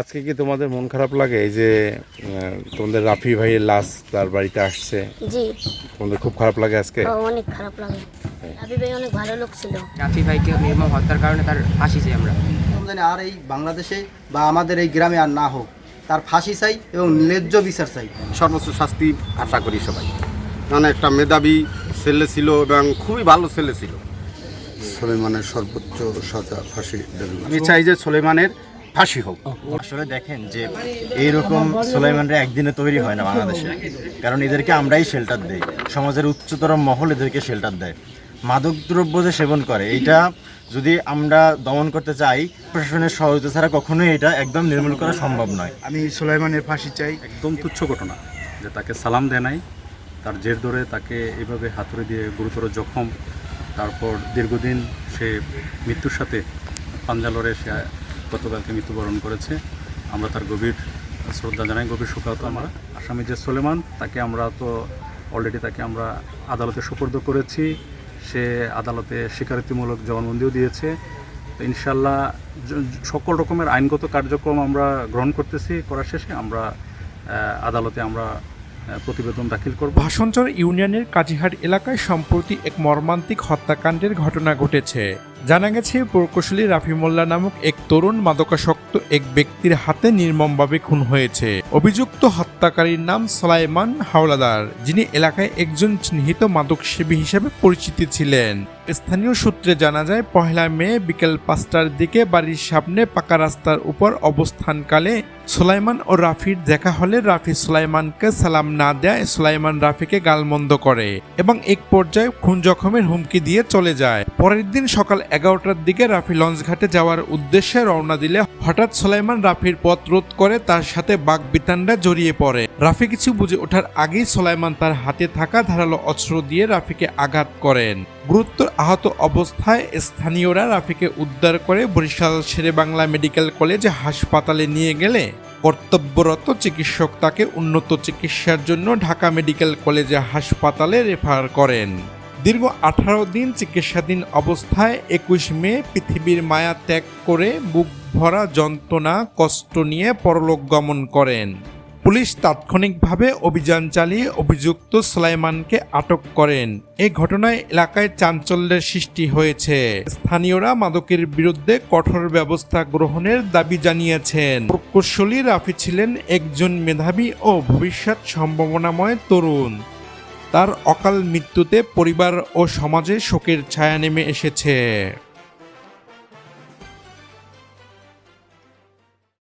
আজকে কি তোমাদের মন খারাপ লাগে এই যে তোমাদের রাফি ভাইয়ের লাশ তার বাড়িতে আসছে? জি। তোমাদের খুব খারাপ লাগে আজকে? অনেক খারাপ লাগে। রাবি ভাই অনেক ভালো লোক ছিল। রাফি ভাইকে নির্মম হত্যার কারণে তার ফাঁসি চাই আমরা। আর এই বাংলাদেশে বা আমাদের এই গ্রামে আর না হোক তার ফাঁসি চাই এবং ন্যায্য বিচার চাই। সর্বোচ্চ শাস্তি আশা করি সবাই। কারণ একটা মেধাবী ছেলে ছিল এবং খুবই ভালো ছেলে ছিল। সুলেমানের সর্বোচ্চ সাজা ফাঁসি আমি চাই যে সুলেমানের ফাঁসি হোক। আসলে দেখেন যে এইরকম সুলাইমানরা একদিনে তৈরি হয় না বাংলাদেশে। কারণ এদেরকে আমরাই শেল্টার দেই। সমাজের উচ্চতর মহল এদেরকে শেল্টার দেয়। মাদক দ্রব্য যে সেবন করে এটা যদি আমরা দমন করতে চাই প্রশাসনের সহযোগিতা ছাড়া কখনোই এটা একদম নির্মূল করা সম্ভব নয়। আমি সুলাইমানের ফাঁসি চাই। একদম তুচ্ছ ঘটনা যে তাকে সালাম দেয় নাই তার জের ধরে তাকে এভাবে হাতুড়ি দিয়ে গুরুতর জখম তারপর দীর্ঘদিন সে মৃত্যুর সাথে পাঞ্জালোরে সে গতকালকে মৃত্যুবরণ করেছে। আমরা তার গভীর শ্রদ্ধা জানাই, গভীর শোকাহত আমরা। আসামি যে সোলেমান, তাকে আমরা তো অলরেডি তাকে আমরা আদালতে সুপর্দ করেছি। সে আদালতে স্বীকারোক্তিমূলক জবানবন্দিও দিয়েছে। ইনশাল্লাহ সকল রকমের আইনগত কার্যক্রম আমরা গ্রহণ করতেছি। করার শেষে আমরা আদালতে আমরা প্রতিবেদন দাখিল করব। ভাষণচর ইউনিয়নের কাজীহাট এলাকায় সম্প্রতি এক মর্মান্তিক হত্যাকাণ্ডের ঘটনা ঘটেছে। জানা গেছে, প্রকৌশলী রাফি মোল্লা নামক এক তরুণ মাদকাসক্ত এক ব্যক্তির হাতে নির্মমভাবে খুন হয়েছে। অভিযুক্ত হত্যাকারীর নাম সোলাইমান হাওলাদার, যিনি এলাকায় একজন চিহ্নিত মাদকসেবী হিসেবে পরিচিত ছিলেন। স্থানীয় সূত্রে জানা যায়, পহেলা মে বিকেল পাঁচটার দিকে বাড়ির সামনে পাকা রাস্তার উপর অবস্থানকালে সুলাইমান ও রাফির দেখা হলে রাফি সুলাইমানকে সালাম না দেয়, সুলাইমান রাফিকে গালমন্দ করে এবং এক পর্যায়ে খুন জখমের হুমকি দিয়ে চলে যায়। পরের দিন সকাল এগারোটার দিকে রাফি লঞ্চঘাটে যাওয়ার উদ্দেশ্যে রওনা দিলে হঠাৎ সুলাইমান রাফির পথ রোধ করে তার সাথে বাঘ বিতান্ডা জড়িয়ে পড়ে। রাফি কিছু বুঝে ওঠার আগেই সুলাইমান তার হাতে থাকা ধারালো অস্ত্র দিয়ে রাফিকে আঘাত করেন। গুরুতর আহত অবস্থায় স্থানীয়রা রাফিকে উদ্ধার করে বরিশাল শেরে বাংলা মেডিকেল কলেজে হাসপাতালে নিয়ে গেলে কর্তব্যরত চিকিৎসক তাকে উন্নত চিকিৎসার জন্য ঢাকা মেডিকেল কলেজে হাসপাতালে রেফার করেন। দীর্ঘ আঠারো দিন চিকিৎসাধীন অবস্থায় একুশ মে পৃথিবীর মায়া ত্যাগ করে বুক ভরা যন্ত্রণা, কষ্ট নিয়ে পরলোক গমন করেন। পুলিশ তাৎক্ষণিকভাবে অভিযান চালিয়ে অভিযুক্ত সুলাইমানকে আটক করেন। এই ঘটনায় এলাকায় চাঞ্চল্যের সৃষ্টি হয়েছে। স্থানীয়রা মাদকের বিরুদ্ধে কঠোর ব্যবস্থা গ্রহণের দাবি জানিয়েছেন। প্রকৌশলী রাফি ছিলেন একজন মেধাবী ও ভবিষ্যৎ সম্ভাবনাময় তরুণ। তার অকাল মৃত্যুতে পরিবার ও সমাজে শোকের ছায়া নেমে এসেছে।